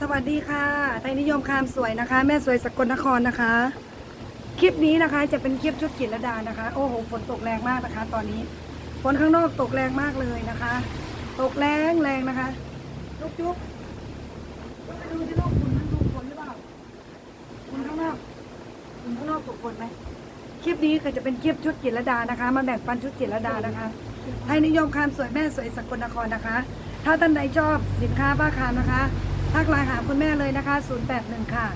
สวัสดีค่ะ ไทยนิยมคามสวยนะคะ แม่สวยสกลนครนะคะ คลิปนี้นะคะจะเป็นคลิปชุดกิจระดานะคะ โอ้โห ฝนตกแรงมากนะคะ ตอนนี้ ฝนข้างนอกตกแรงมากเลยนะคะ ตกแรงแรงนะคะจุ๊บจุ๊บไปดูที่โลกคุณมันดูฝนหรือเปล่าคุณข้างนอกคุณข้างนอกตกฝนไหมคลิปนี้ก็จะเป็นคลิปชุดกิจระดานะคะ มาแบ่งปันชุดกิจระดานะคะ ไทยนิยมคามสวยแม่สวยสกลนครนะคะ ถ้าท่านใดชอบสินค้าป้าคามนะคะ ทักไลน์หาคุณแม่เลยนะคะ 081 ค่ะ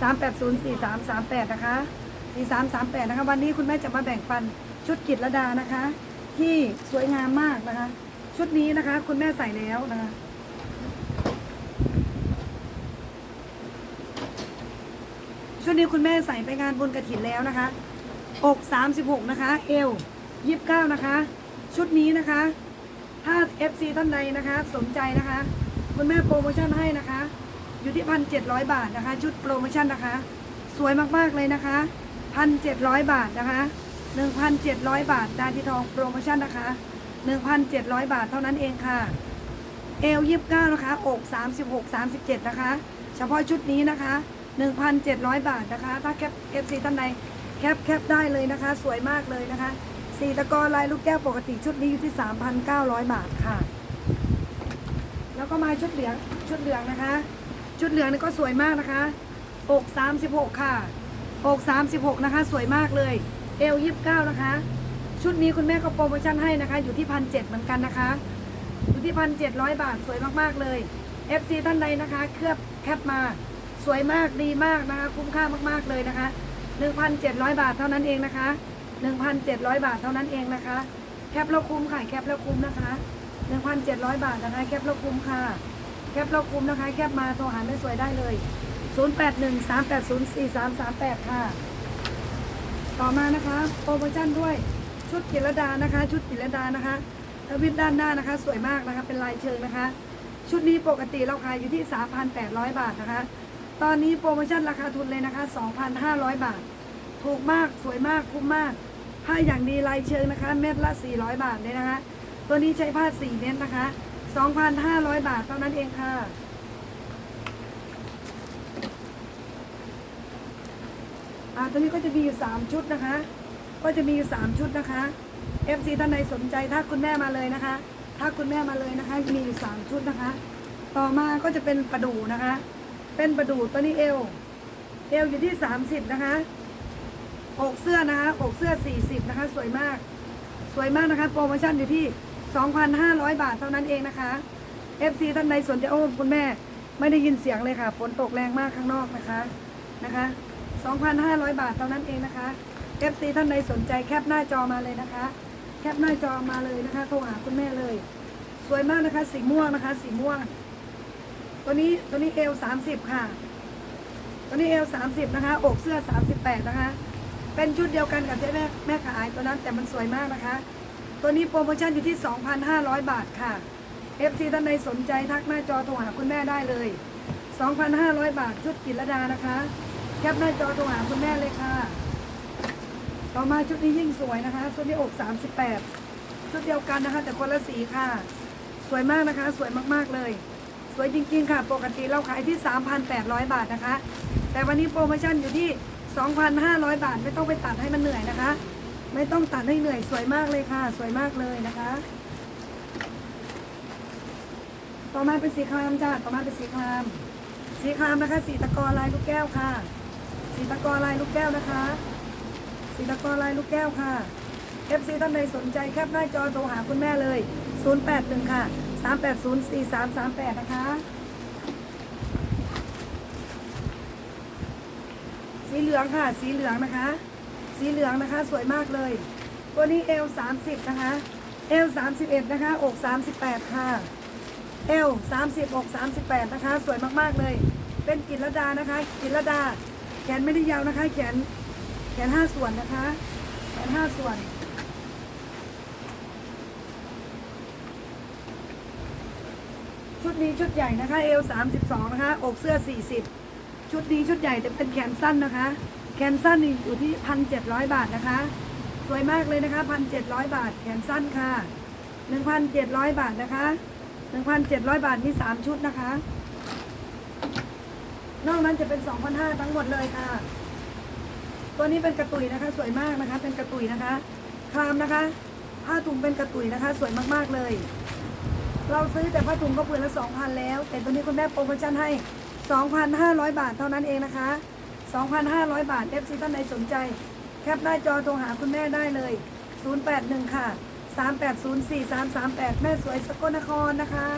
380 4338 นะคะ 4338 นะคะ วันนี้คุณแม่จะมาแบ่งปันชุดกิจระดานะคะ ที่สวยงามมากนะคะ ชุดนี้นะคะ คุณแม่ใส่แล้วนะคะชุดนี้คุณแม่ใส่ไปงานบุญกระถินแล้วนะคะอก36 นะคะ เอว29 นะคะ ชุดนี้นะคะ ถ้า FC ท่านใดนะคะ สนใจนะคะ คุณแม่โปรโมชั่นให้นะคะ อยู่ที่พันเจ็ดร้อยบาทนะคะ ชุดโปรโมชั่นนะคะ สวยมากๆเลยนะคะพันเจ็ดร้อยบาทนะคะหนึ่งพันเจ็ดร้อยบาทดานทีทองโปรโมชั่นนะคะหนึ่งพันเจ็ดร้อยบาทเท่านั้นเองค่ะเอลยี่สิบเก้านะคะอกสามสิบหกสามสิบเจ็ดนะคะ เฉพาะชุดนี้นะคะหนึ่งพันเจ็ดร้อยบาทนะคะ ถ้าแคปเอฟซีท่านใดแคปแคปได้เลยนะคะ สวยมากเลยนะคะสีตะกอลายลูกแก้วปกติชุดนี้อยู่ที่สามพันเก้าร้อยบาทค่ะ แล้วก็มาชุดเหลืองชุดเหลืองนะคะ ชุดเหลืองนี่ก็สวยมากนะคะอก36ค่ะอก36นะคะ สวยมากเลย เอว29นะคะ ชุดนี้คุณแม่ก็โปรโมชั่นให้นะคะ อยู่ที่พันเจ็ดเหมือนกันนะคะ อยู่ที่พันเจ็ดร้อยบาทสวยมากๆเลย FC ท่านใดนะคะ เคลือบแคปมา สวยมากดีมากนะคะ คุ้มค่ามากๆเลยนะคะ 1,700 บาทเท่านั้นเองนะคะ 1,700 บาทเท่านั้นเองนะคะ แคปแล้วคุ้มค่ะแคปแล้วคุ้มนะคะ 1,700 บาทนะคะแคปแล้วคุ้มค่ะ แคปเราคุมนะคะ แคปมาโทรหาแม่สวยได้เลย 0813804338 ค่ะ ต่อมานะคะ โปรโมชั่นด้วยชุดกิรดานะคะ ชุดกิรดานะคะทวิตด้านหน้านะคะ สวยมากนะคะ เป็นลายเชิงนะคะ ชุดนี้ปกติเราขายอยู่ที่ 3,800 บาทนะคะ ตอนนี้โปรโมชั่นราคาทุนเลยนะคะ 2,500 บาท ถูกมากสวยมากคุ้มมาก ผ้าอย่างดีลายเชิงนะคะ เม็ดละ 400 บาทเลยนะคะ ตัวนี้ใช้ผ้า 4 เม็ดนะคะ 2,500 บาทเท่านั้นเองค่ะ อ่าตัวนี้ก็จะมีอยู่ 3 ชุดนะคะ ก็จะมีอยู่ 3 ชุดนะคะ FC ท่านใดสนใจถ้าคุณแม่มาเลยนะคะ ถ้าคุณแม่มาเลยนะคะ มีอยู่ 3 ชุดนะคะ ต่อมาก็จะเป็นประดูนะคะ เป็นประดูตัวนี้เอว เอวอยู่ที่ 30 นะคะ อกเสื้อนะคะ อกเสื้อ 40 นะคะ สวยมาก สวยมากนะคะ โปรโมชั่นอยู่ที่ 2,500 บาทเท่านั้นเองนะคะ FC ท่านใดสนใจโอ้คุณแม่ไม่ได้ยินเสียงเลยค่ะ ฝนตกแรงมากข้างนอกนะคะนะคะ 2,500 บาทเท่านั้นเองนะคะ FC ท่านใดสนใจแคปหน้าจอมาเลยนะคะ แคปหน้าจอมาเลยนะคะโทรหาคุณแม่เลย สวยมากนะคะ สีม่วงนะคะ สีม่วง ตัวนี้ตัวนี้เอล30ค่ะ ตัวนี้เอล30นะคะ อกเสื้อ38นะคะ เป็นชุดเดียวกันกับที่แม่แม่ขายตัวนั้นแต่มันสวยมากนะคะ ตัวนี้โปรโมชั่นอยู่ที่ 2,500 บาทค่ะ FC ท่านใดสนใจทักหน้าจอโทรหาคุณแม่ได้เลย 2,500 บาทชุดกิรดานะคะ แคปหน้าจอโทรหาคุณแม่เลยค่ะ ต่อมาชุดนี้ยิ่งสวยนะคะชุดนี้อก38 ชุดเดียวกันนะคะ แต่คนละสีค่ะ สวยมากนะคะ สวยมากๆเลย สวยจริงๆค่ะ ปกติเราขายที่ 3,800 บาทนะคะ แต่วันนี้โปรโมชั่นอยู่ที่ 2,500 บาทไม่ต้องไปตัดให้มันเหนื่อยนะคะ ไม่ต้องตัดให้เหนื่อยสวยมากเลยค่ะ สวยมากเลยนะคะ ต่อมาเป็นสีครามจ้าต่อมาเป็นสีคราม สีครามนะคะสีตะกอลายลูกแก้วค่ะ สีตะกอลายลูกแก้วนะคะ สีตะกอลายลูกแก้วค่ะ FC ท่านใดสนใจแคปหน้าจอโทรหาคุณแม่เลย 081 ค่ะ 380 4338 นะคะ สีเหลืองค่ะ สีเหลืองนะคะ สีเหลืองนะคะสวยมากเลย ตัวนี้เอล30นะคะเอล31นะคะอก38ค่ะเอล30อก38นะคะ สวยมากๆเลย เป็นกิรดานะคะกิรดา แขนไม่ได้ยาวนะคะ แขนแขนห้าส่วนนะคะแขนห้าส่วนชุดนี้ชุดใหญ่นะคะเอล32นะคะ อกเสื้อ40ชุดนี้ชุดใหญ่แต่เป็นแขนสั้นนะคะ แขนสั้นอยู่ที่1,700บาทนะคะ สวยมากเลยนะคะ1,700บาทแขนสั้นค่ะ1,700บาทนะคะ1,700บาทมี3ชุดนะคะ นอกนั้นจะเป็น2,500ทั้งหมดเลยค่ะ ตัวนี้เป็นกระตุยนะคะ สวยมากนะคะ เป็นกระตุยนะคะครามนะคะผ้าถุงเป็นกระตุยนะคะ สวยมากๆเลย เราซื้อแต่ผ้าถุงก็เปลือนละ2,000แล้ว แต่ตัวนี้คุณแม่โปรโมชั่นให้2,500บาทเท่านั้นเองนะคะ 2,500 บาท FC ท่านใดสนใจ แคปหน้าจอโทรหาคุณแม่ได้เลย 081 ค่ะ 3804338 แม่สวยสกลนครนะคะ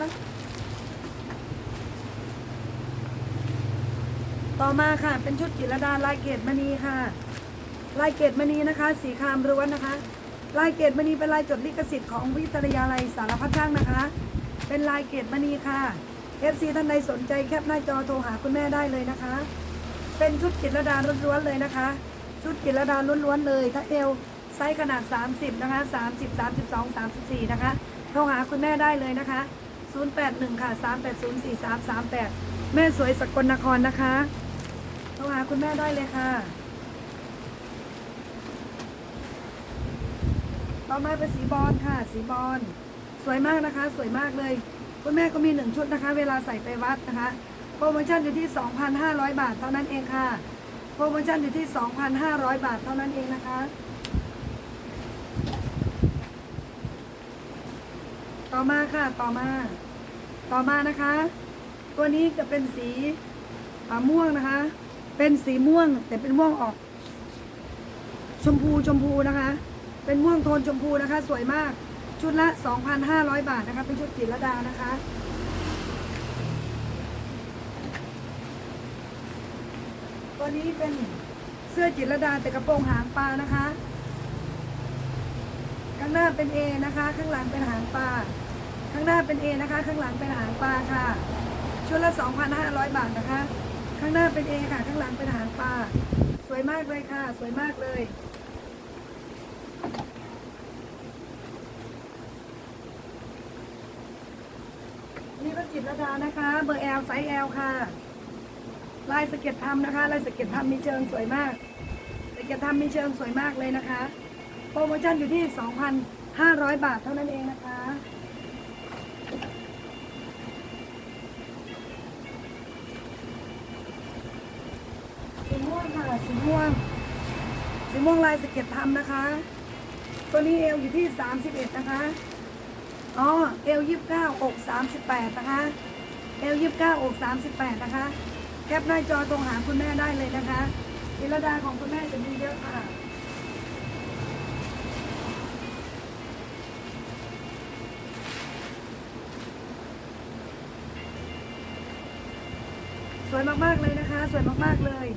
ต่อมาค่ะเป็นชุดจิรดาลายเกตมณีค่ะ ลายเกตมณีนะคะ สีครามร้วนนะคะ ลายเกตมณีเป็นลายจดลิขสิทธิ์ของวิทยาลัยสารพัดช่างนะคะ เป็นลายเกตมณีค่ะ FC ท่านใดสนใจแคปหน้าจอโทรหาคุณแม่ได้เลยนะคะ เป็นชุดจิรดาล้วนๆเลยนะคะ ชุดจิรดาล้วนๆเลย ถ้าเอวไซส์ขนาด 30 นะคะ 30 32 34 นะคะโทรหาคุณแม่ได้เลยนะคะ 081 ค่ะ 380 4338 แม่สวยสกลนครนะคะโทรหาคุณแม่ได้เลยค่ะต่อมาเป็นสีบอลค่ะ สีบอลสวยมากนะคะ สวยมากเลย คุณแม่ก็มีหนึ่งชุดนะคะ เวลาใส่ไปวัดนะคะ รโมชั่นอยู่ที่ 2,500 บาทเท่านั้นเองค่ะ โปรโมชั่นอยู่ที่ 2,500 บาทเท่านั้นเองนะคะ ต่อมาค่ะ ต่อมา ต่อมานะคะ ตัวนี้จะเป็นสีอ่าม่วงนะคะ เป็นสีม่วงแต่เป็นม่วงออก ชมพูชมพูนะคะ เป็นม่วงโทนชมพูนะคะ สวยมาก ชุดละ 2,500 บาทนะคะ เป็นชุดจิรลดานะคะ ตัวนี้เป็นเสื้อจิตรดาแต่กระโปรงหางปลานะคะ ข้างหน้าเป็น A นะคะ ข้างหลังเป็นหางปลา ข้างหน้าเป็น A นะคะ ข้างหลังเป็นหางปลาค่ะ ชุดละ 2,500 บาทนะคะ ข้างหน้าเป็น A ค่ะ ข้างหลังเป็นหางปลา สวยมากเลยค่ะ สวยมากเลยนี่ก็จิตรดานะคะ เบอร์ L ไซส์ L ค่ะ ลายสเก็ตทำนะคะลายสเก็ตทำมีเชิงสวยมากสเก็ตทำมีเชิงสวยมากเลยนะคะ โปรโมชั่นอยู่ที่ 2,500 บาทเท่านั้นเองนะคะสีม่วงค่ะสีม่วงสีม่วงลายสเก็ตทำนะคะ ตัวนี้เอวอยู่ที่ 31 นะคะอ๋อเอวยี่สิบเก้าอกสามสิบแปดนะคะเอวยี่สิบเก้าอกสามสิบแปดนะคะ คปหน้าจอตรงหาคุณแม่ได้เลยนะคะจิรดาของคุณแม่จะมีเยอะค่ะสวยมากๆเลยนะคะ สวยมากๆเลย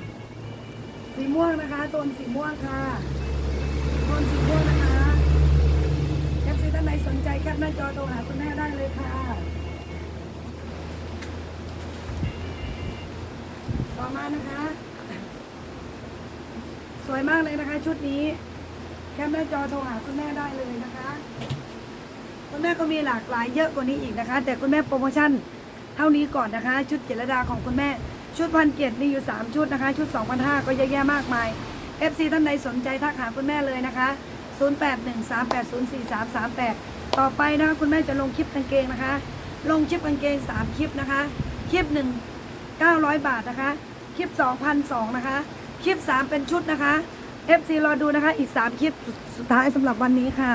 สีม่วงนะคะโทนสีม่วงค่ะโทนสีม่วงนะคะแคปซีท่านไหนสนใจแคปหน้าจอโทรหาคุณแม่ได้เลยค่ะ อมานะคะ สวยมากเลยนะคะ ชุดนี้ แคปหน้าจอโทรหาคุณแม่ได้เลยนะคะ คุณแม่ก็มีหลากหลายเยอะกว่านี้อีกนะคะ แต่คุณแม่โปรโมชั่นเท่านี้ก่อนนะคะ ชุดเจรดาของคุณแม่ ชุดพันเกียรติมีอยู่ 3 ชุดนะคะ ชุด 2,500 ก็เยอะแยะมากมาย FC ท่านใดสนใจทักหาคุณแม่เลยนะคะ 0813804338 ต่อไปนะคะคุณแม่จะลงคลิปกางเกงนะคะ ลงคลิปกางเกง 3 คลิปนะคะ คลิป 1 900 บาทนะคะ คลิป 2,002นะคะ คลิป 3 เป็นชุดนะคะ FC รอดูนะคะ อีก 3 คลิปสุดท้ายสำหรับวันนี้ค่ะ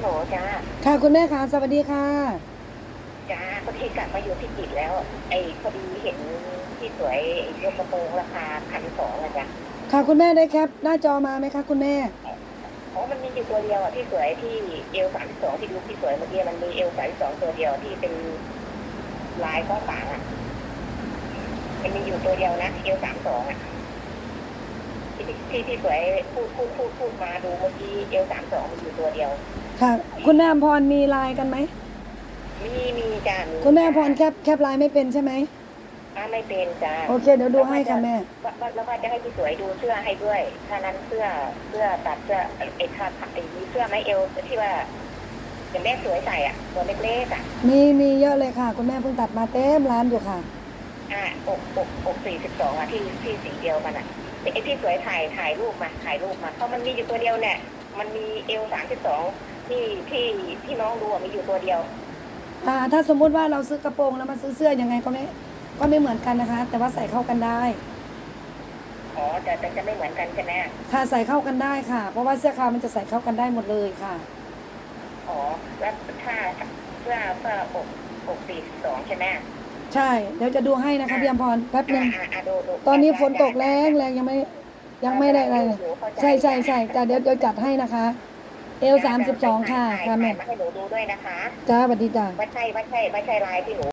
โหลจ้าค่ะคุณแม่ค่ะสวัสดีค่ะจ้าพอดีกลับมาอยู่พิจิตรแล้ว ไอ้พอดีเห็นที่สวยไอ้เรื่องกระโปรงราคาพันสองอะจ้ะค่ะคุณแม่ได้แคปหน้าจอมาไหมคะคุณแม่เพราะมันมีอยู่ตัวเดียวอะที่สวยที่เอลสามสองที่ดูที่สวยเมื่อกี้มันมีเอลสามสองตัวเดียวที่เป็นลายข้อฝางอะมันมีอยู่ตัวเดียวนะเอลสามสองอะที่ที่ที่สวยพูดพูดพูดพูดมาดูเมื่อกี้เอลสามสองมีอยู่ตัวเดียว ค่ะ คุณแม่อภพรมีไลน์กันไหม มีมีจ้ามีคุณแม่อภพรแคปแคปไลน์ไม่เป็นใช่ไหมเออ่าไม่เป็นจ้าโอเค เดี๋ยวดูให้ค่ะแม่ ว่าว่าแล้วว่าจะให้พี่สวยดูเสื้อให้ด้วยถ้านั้นเสื้อเสื้อตัดเสื้อไอ้ค่าไอ้มีเสื้อไหมเอวที่ว่าอย่างแม่สวยใส่อะตัวเล็กๆอะมีมีเยอะเลยค่ะ คุณแม่เพิ่งตัดมาเต็มร้านอยู่ค่ะ อ่าอกอกอกสี่สิบสองอะที่ที่สีเดียวกันอะไอ้ที่สวยถ่ายถ่ายรูปมาถ่ายรูปมาเพราะมันมีอยู่ตัวเดียวเนี่ยมันมีเอวสามสิบสอง ที่ที่ที่น้องดูอะมีอยู่ตัวเดียว อ่าถ้าสมมุติว่าเราซื้อกระโปรงแล้วมาซื้อเสื้อยังไงก็ไม่ก็ไม่เหมือนกันนะคะ แต่ว่าใส่เข้ากันได้ อ๋อแต่แต่จะไม่เหมือนกันใช่ไหมค่ะใส่เข้ากันได้ค่ะ เพราะว่าเสื้อคาวมันจะใส่เข้ากันได้หมดเลยค่ะ อ๋อแล้วถ้าเสื้อเสื้ออกอกสี่สิบสองใช่ไหมใช่เดี๋ยวจะดูให้นะคะพี่อมพรแป๊บหนึ่งอ่าอ่าดูดูตอนนี้ฝนตกแรงแรงยังไม่ยังไม่ได้อะไรเลย ใช่ใช่ใช่จ้ะเดี๋ยวเดี๋ยวจัดให้นะคะ เอลสามสิบสองค่ะค่ะแม่ถ่ายมาให้หนูดูด้วยนะคะ จ้าสวัสดีจ้า ว่าใช่ว่าใช่ว่าใช่ลายที่หนู